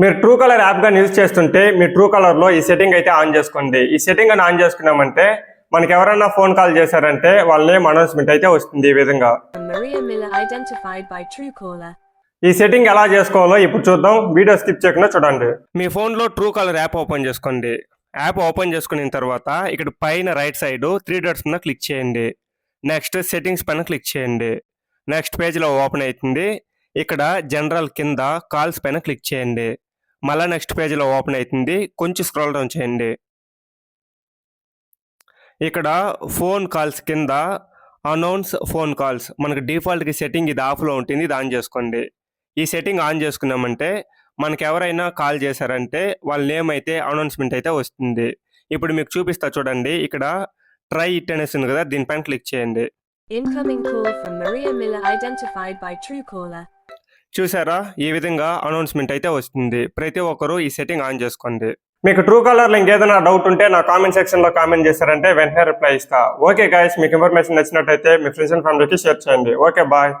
మీరు Truecaller app గాని use చేస్తుంటే మీ ట్రూ కలర్లో ఈ సెట్టింగ్ అయితే ఆన్ చేసుకోండి. ఈ సెట్టింగ్ అని ఆన్ చేసుకున్నామంటే మనకి ఎవరైనా ఫోన్ కాల్ చేశారంటే వాళ్ళ నేమ్ అనౌన్స్మెంట్ అయితే వస్తుంది ఈ విధంగా. ఈ సెట్టింగ్ ఎలా చేసుకోవాలో ఇప్పుడు చూద్దాం. వీడియో స్కిప్ చేయకుండా చూడండి. మీ ఫోన్లో ట్రూ కాలర్ యాప్ ఓపెన్ చేసుకోండి. యాప్ ఓపెన్ చేసుకున్న తర్వాత ఇక్కడ పైన రైట్ సైడ్ త్రీ డాట్స్ మీద క్లిక్ చేయండి. నెక్స్ట్ సెట్టింగ్స్ పైన క్లిక్ చేయండి. నెక్స్ట్ పేజ్లో ఓపెన్ అవుతుంది. ఇక్కడ జనరల్ కింద కాల్స్ పైన క్లిక్ చేయండి. మళ్ళీ నెక్స్ట్ పేజ్లో ఓపెన్ అవుతుంది కొంచెం స్క్రోల్ డౌన్ చేయండి. ఇక్కడ ఫోన్ కాల్స్ కింద అనౌన్స్ ఫోన్ కాల్స్. మనకి డిఫాల్ట్కి సెట్టింగ్ ఇది ఆఫ్లో ఉంటుంది. ఇది ఆన్ చేసుకోండి. ఈ సెట్టింగ్ ఆన్ చేసుకున్నామంటే మనకి ఎవరైనా కాల్ చేశారంటే వాళ్ళ నేమ్ అయితే అనౌన్స్మెంట్ అయితే వస్తుంది. ఇప్పుడు మీకు చూపిస్తా చూడండి. ఇక్కడ ట్రై ఇట్ అనేసి ఉంది కదా దీనిపైన క్లిక్ చేయండి. Incoming call from Maria Miller identified by Truecaller. చూసారా? ఈ విధంగా అనౌన్స్మెంట్ అయితే వస్తుంది. ప్రతి ఒక్కరూ ఈ సెట్టింగ్ ఆన్ చేసుకోండి. మీకు ట్రూ కలర్లో ఇంకేదైనా డౌట్ ఉంటే నా కామెంట్ సెక్షన్లో కామెంట్ చేశారంటే వెంటనే రిప్లై ఇస్తా. ఓకే గాయస్ మీకు ఇన్ఫర్మేషన్ నచ్చినట్టయితే మీ ఫ్రెండ్స్ అండ్ ఫ్యామిలీకి షేర్ చేయండి. Okay bye